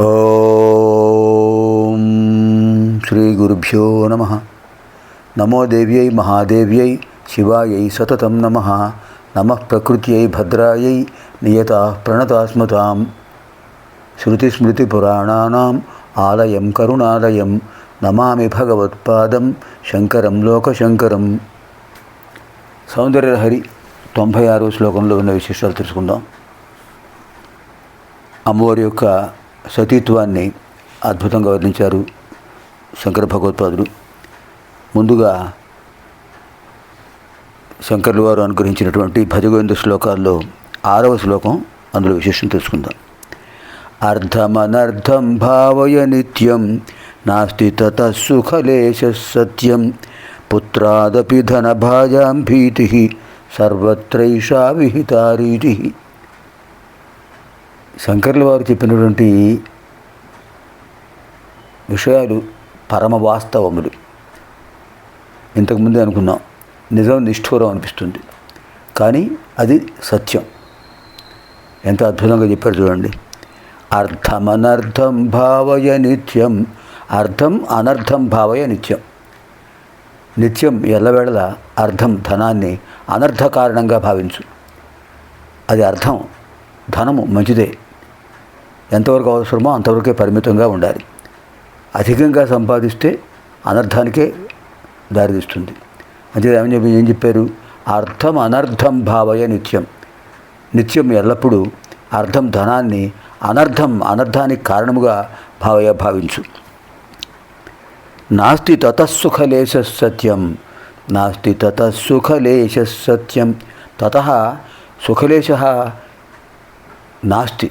ఓం శ్రీ గురుభ్యో నమ. నమో దేవ్యై మహాదేవ్యై శివాయై సతతం నమ. నమ ప్రకృత్యై భద్రాయై నియత ప్రణతాస్మతాం. శృతిస్మృతిపురాణానాం ఆలయం కరుణాలయం. నమామి భగవత్పాదం శంకరం లోకశంకరం. సౌందర్యహరి తొంభై ఆరో శ్లోకంలో ఉన్న విశేషాలు తెలుసుకుందాం. అమ్మవారి యొక్క సతీత్వాన్ని అద్భుతంగా వర్ణించారు శంకర భగవత్పాదుడు. ముందుగా శంకర్లు వారు అనుగ్రహించినటువంటి భజగోవింద శ్లోకాల్లో ఆరవ శ్లోకం అందులో విశేషం తెలుసుకుందాం. అర్థమనర్థం భావయ నిత్యం నాస్తి తతసుఖలేశ సత్యం పుత్రాదపి ధనభాజాం భీతి సర్వత్రైషా విహితారీతి శంకర్ల వారు చెప్పినటువంటి విషయాలు పరమ వాస్తవములు. ఇంతకుముందే అనుకున్నాం. నిజం నిష్ఠూరం అనిపిస్తుంది. కానీ అది సత్యం. ఎంత అద్భుతంగా చెప్పారు చూడండి. అర్థమనర్థం భావయ నిత్యం అర్థం అనర్థం భావయ నిత్యం. నిత్యం ఎల్లవేళల అర్థం ధనాన్ని అనర్థ కారణంగా భావించు. అది అర్థం ధనము మంచిదే. ఎంతవరకు అవసరమో అంతవరకే పరిమితంగా ఉండాలి. అధికంగా సంపాదిస్తే అనర్థానికే దారితీస్తుంది. అంటే ఏమని చెప్పి ఏం చెప్పారు? అర్థం అనర్థం భావయ నిత్యం. నిత్యం ఎల్లప్పుడూ అర్థం ధనాన్ని అనర్థం అనర్థానికి కారణముగా భావయ భావించు. నాస్తి తతసుఖలేశ సత్యం నాస్తి తతసుఖలేశ సత్యం తత సుఖలేశ నాస్తి.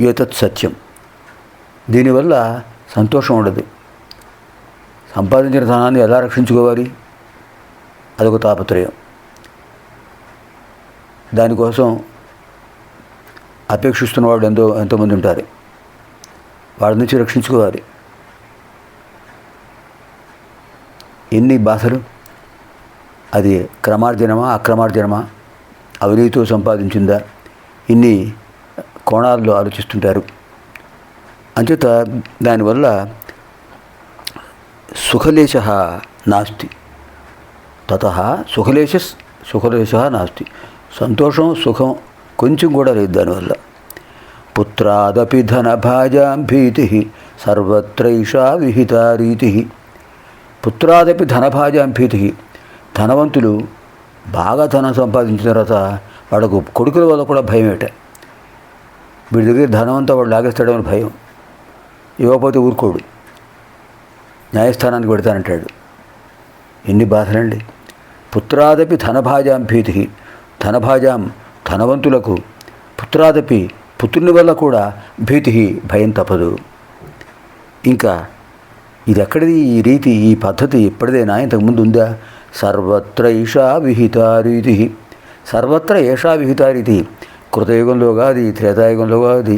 ఏతత్ సత్యం. దీనివల్ల సంతోషం ఉండదు. సంపాదించిన ధనాన్ని ఎలా రక్షించుకోవాలి? అదొక తాపత్రయం. దానికోసం అపేక్షిస్తున్న వాళ్ళు ఎంతో ఎంతోమంది ఉంటారు. వాళ్ళ నుంచి రక్షించుకోవాలి. ఎన్ని బాధలు? అది క్రమార్జనమా అక్రమార్జనమా? అవినీతితో సంపాదించిందా? ఇన్ని కోణాల్లో ఆలోచిస్తుంటారు. అంచేత దానివల్ల సుఖలేశ నాస్తి. తత సుఖలేశ సుఖలేశ నాస్తి. సంతోషం సుఖం కొంచెం కూడా లేదు దానివల్ల. పుత్రాదపి ధనభాజాం భీతి సర్వత్రైషా విహిత రీతి. పుత్రాదపి ధనభాజాం భీతి. ధనవంతులు బాగా ధనం సంపాదించిన తర్వాత వాళ్ళకు కొడుకుల వల్ల కూడా భయమేట. వీడి దగ్గర ధనం అంతా వాడు లాగేస్తాడని భయం. ఇవ్వకపోతే ఊరుకోడు. న్యాయస్థానానికి పెడతానంటాడు ఎన్ని బాధలండి. పుత్రాదపి ధనభాజాం భీతి. ధనభాజాం ధనవంతులకు. పుత్రాదపి పుత్రుని వల్ల కూడా భీతి. భయం తప్పదు. ఇంకా ఇది ఎక్కడిది ఈ రీతి ఈ పద్ధతి ఇప్పటిదేనా? ఇంతకుముందు ఉందా? సర్వత్ర ఈషా విహితారీతి. సర్వత్ర ఏషా విహితారీతి. కృతయుగంలో కాదు త్రేతాయుగంలో కాదు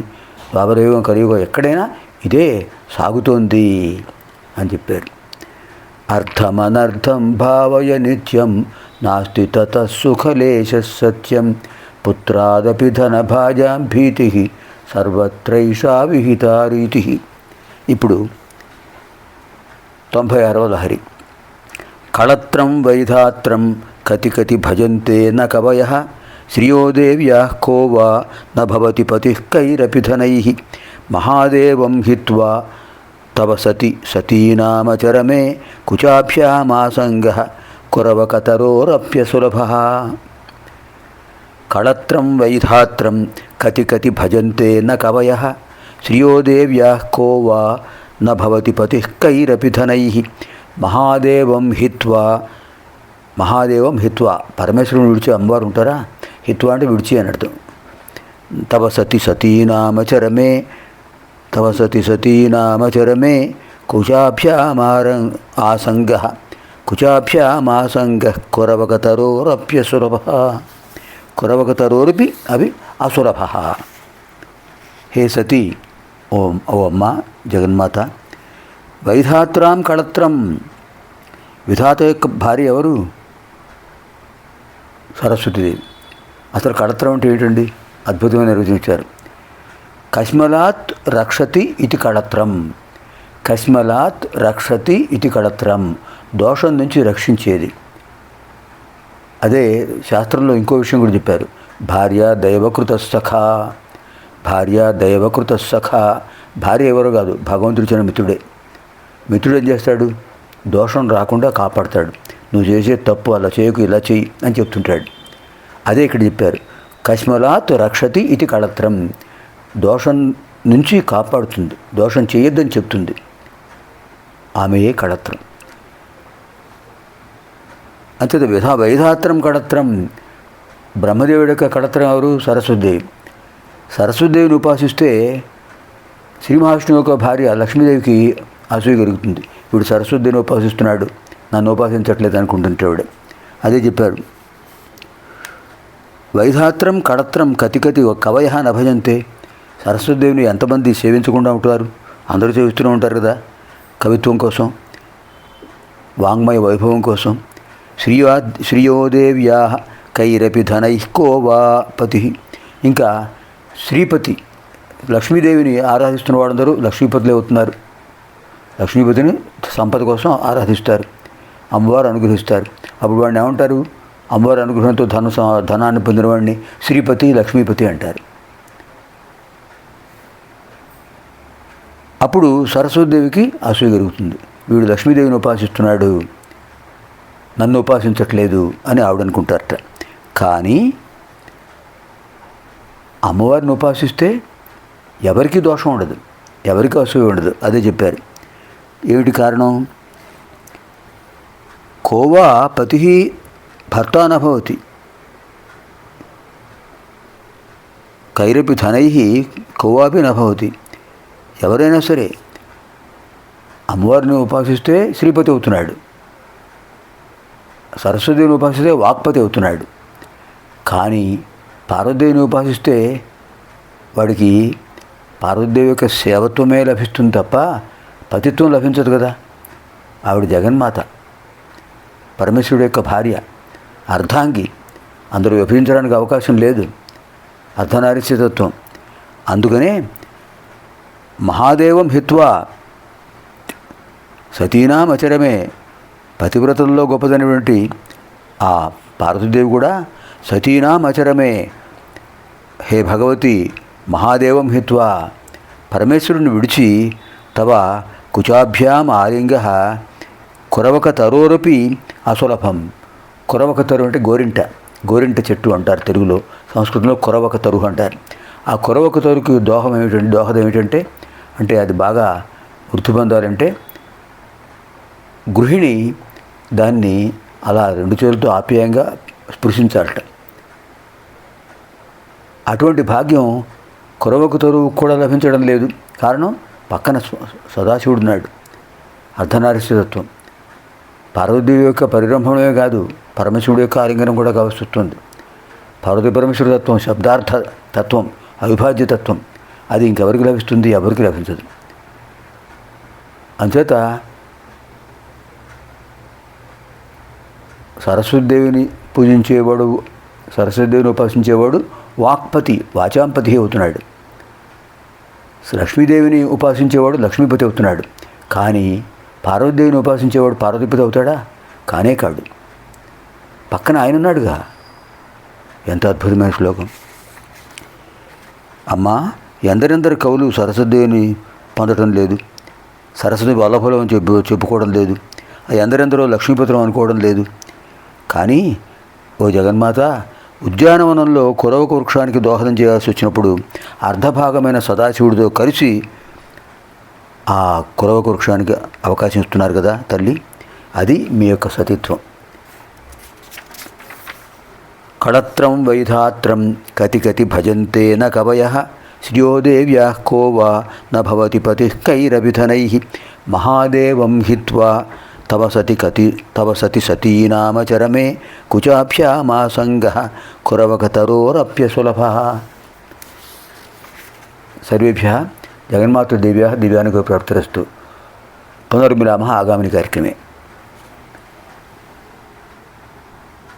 ద్వాపరయుగం కలియుగం ఎక్కడైనా ఇదే సాగుతోంది అని చెప్పారు. అర్థమనర్థం భావయ నిత్యం నాస్తి తత సుఖలేశ సత్యం పుత్రాదపి ధనభాజాం భీతి సర్వత్రైషా విహితారీతి ఇప్పుడు తొంభై ఆరవ లహరి. కళత్రం వైధాత్రం కతి కతి భజంతే న కవయ శ్రియోదేవ్యా కో వా నభవతి పతి కైరపి మహాదేవం హిత్వా తవ సతి సతీనామచరమే కుచాభ్యామాసంగ కురవకతరోరప్యసులభ కళత్రం వైధాత్రం కతి కతి భజంతే న కవయ శ్రియోదేవ్యా కో వా నభవతి భవతి పతి కైరపి మహాదేవం హిత్వా మహాదేవం హిత్వా పరమేశ్వరుని విడిచి అమ్మవారు ఉంటారా హిత్వా అంటే విడిచి అని అర్థం. తవ సతి సతీనామచరమే తవ సతి సతీనామచరమే కుచాభ్యామార ఆసంగ కుచాభ్యామాసంగ కురవకతరోరప్యసురభ కురవకతరోరపి అవి అసురభ. హే సతీ ఓం ఓ అమ్మ జగన్మాత వైధాత్రాం కళత్రం విధాత యొక్క భార్య ఎవరు? సరస్వతీదేవి. అసలు కడతరం అంటే ఏంటండి? అద్భుతమైన నిర్వచించారు ఇచ్చారు. కష్మలాత్ రక్షతి ఇది కడత్రం. కష్మలాత్ రక్షతి ఇది కడత్రం. దోషం నుంచి రక్షించేది. అదే శాస్త్రంలో ఇంకో విషయం కూడా చెప్పారు. భార్య దైవకృత సఖ భార్య దైవకృత సఖ భార్య ఎవరో కాదు భగవంతుడు చిన్న మిత్రుడే. మిత్రుడు ఏం చేస్తాడు? దోషం రాకుండా కాపాడతాడు. నువ్వు చేసే తప్పు అలా చేయకు ఇలా చెయ్యి అని చెప్తుంటాడు. అదే ఇక్కడ చెప్పారు. కష్మలాత్ రక్షతి ఇది కళత్రం. దోషం నుంచి కాపాడుతుంది. దోషం చేయొద్దని చెప్తుంది. ఆమెయే కళత్రం. అంతే విధా వైధాత్రం కళత్రం. బ్రహ్మదేవుడి యొక్క కళత్రం ఎవరు? సరస్వతిదేవి సరస్వతిదేవిని ఉపాసిస్తే శ్రీ మహావిష్ణువు యొక్క భార్య లక్ష్మీదేవికి అసూయ కలుగుతుంది. వీడు సరస్వతిని ఉపాసిస్తున్నాడు. నన్ను ఉపాసించట్లేదు అనుకుంటుంటాడు. అదే చెప్పారు. వైధాత్రం కడత్రం కతికతి కవయ నభజంతే. సరస్వతిదేవిని ఎంతమంది సేవించకుండా ఉంటారు? అందరూ సేవిస్తూనే ఉంటారు కదా? కవిత్వం కోసం వాంగ్మయ వైభవం కోసం. శ్రీయా శ్రీయోదేవ్యా కైరపి ధనైకోవా పతి. ఇంకా శ్రీపతి లక్ష్మీదేవిని ఆరాధిస్తున్న వాళ్ళందరూ లక్ష్మీపతులే అవుతున్నారు. లక్ష్మీపతిని సంపద కోసం ఆరాధిస్తారు. అమ్మవారు అనుగ్రహిస్తారు. అప్పుడు వాడిని ఏమంటారు? అమ్మవారి అనుగ్రహంతో ధన ధనాన్ని పొందిన వాడిని శ్రీపతి లక్ష్మీపతి అంటారు. అప్పుడు సరస్వతిదేవికి అసూయ కలుగుతుంది వీడు లక్ష్మీదేవిని ఉపాసిస్తున్నాడు. నన్ను ఉపాసించట్లేదు అని ఆవిడనుకుంటారట. కానీ అమ్మవారిని ఉపాసిస్తే ఎవరికి దోషం ఉండదు. ఎవరికి అసూయ ఉండదు. అదే చెప్పారు. ఏమిటి కారణం? కోవా పతి భర్త నభవతి కైరపి ధనై కొవ్వాపి నభవతి. ఎవరైనా సరే అమ్మవారిని ఉపాసిస్తే శ్రీపతి అవుతున్నాడు. సరస్వతిని ఉపాసిస్తే వాక్పతి అవుతున్నాడు. కానీ పార్వదేవిని ఉపాసిస్తే వాడికి పార్వదేవి యొక్క సేవత్వమే లభిస్తుంది తప్ప పతిత్వం లభించదు కదా. ఆవిడ జగన్మాత. పరమేశ్వరుడు యొక్క భార్య. అర్ధాంగి. అందరూ విభజించడానికి అవకాశం లేదు. అర్ధనారీశ్యతత్వం అందుకనే మహాదేవం హిత్వా సతీనామచరమే పతివ్రతల్లో గొప్పదైనటువంటి ఆ పార్వతీదేవి కూడా సతీనామచరమే హే భగవతి మహాదేవం హిత్వా పరమేశ్వరుని విడిచి తవ కుచాభ్యాం ఆలింగ కురవక తరోరపి అసులభం. కొరవక తరు అంటే గోరింట. గోరింట చెట్టు అంటారు తెలుగులో. సంస్కృతంలో కొరవక తరువు అంటారు. ఆ కురవక తరుకు దోహం ఏమిటంటే దోహదం ఏమిటంటే అంటే అది బాగా వృత్తి పొందాలంటే గృహిణి దాన్ని అలా రెండు చేతులతో ఆప్యాయంగా స్పృశించాలట. అటువంటి భాగ్యం కొరవకు తరువు కూడా లభించడం లేదు. కారణం పక్కన సదాశివుడున్నాడు అర్ధనారీశ్వరత్వం పార్వతీదేవి యొక్క పరిరంభమే కాదు పరమశివుడి యొక్క ఆలింగనం కూడా కావాల్సి పార్వతీ పరమేశ్వర తత్వం శబ్దార్థ తత్వం అవిభాజ్య తత్వం అది ఇంకెవరికి లభిస్తుంది? ఎవరికి లభించదు? అంచేత సరస్వతిదేవిని పూజించేవాడు సరస్వతిదేవిని ఉపాసించేవాడు వాక్పతి వాచాంపతి అవుతున్నాడు. లక్ష్మీదేవిని ఉపాసించేవాడు లక్ష్మీపతి అవుతున్నాడు. కానీ పార్వతీదేవిని ఉపాసించేవాడు పార్వతీపతి అవుతాడా? కానే కాడు. పక్కన ఆయన ఉన్నాడుగా. ఎంత అద్భుతమైన శ్లోకం. అమ్మా ఎందరెందరు కవులు సరస్వతిని పొందటం లేదు. సరస్వతి వల్లభలం అని చెప్పు చెప్పుకోవడం లేదు. ఎందరెందరో లక్ష్మీపుత్రం అనుకోవడం లేదు. కానీ ఓ జగన్మాత ఉద్యానవనంలో కురవక వృక్షానికి దోహదం చేయాల్సి వచ్చినప్పుడు అర్ధభాగమైన సదాశివుడితో కలిసి ఆ కురవక వృక్షానికి అవకాశం ఇస్తున్నారు కదా తల్లి అది మీ యొక్క సతీత్వం. కళత్రం వైధాత్రం కతి కతి భజంతే న కవయ శ్రియోదేవ్యా కో వా న పతి కైరభిధనై మహాదేవం హిత్వా తవ సతి కతి తవ సతి సతీనామచరమే కుచాభ్యామాసంగ కురవకతరోరప్యసులభ సర్వేభ్య జగన్మాతృదేవ్య దివ్యానుగ ప్రాప్తిరస్తు పునర్మిలామ ఆగామిని కార్యక్రమే.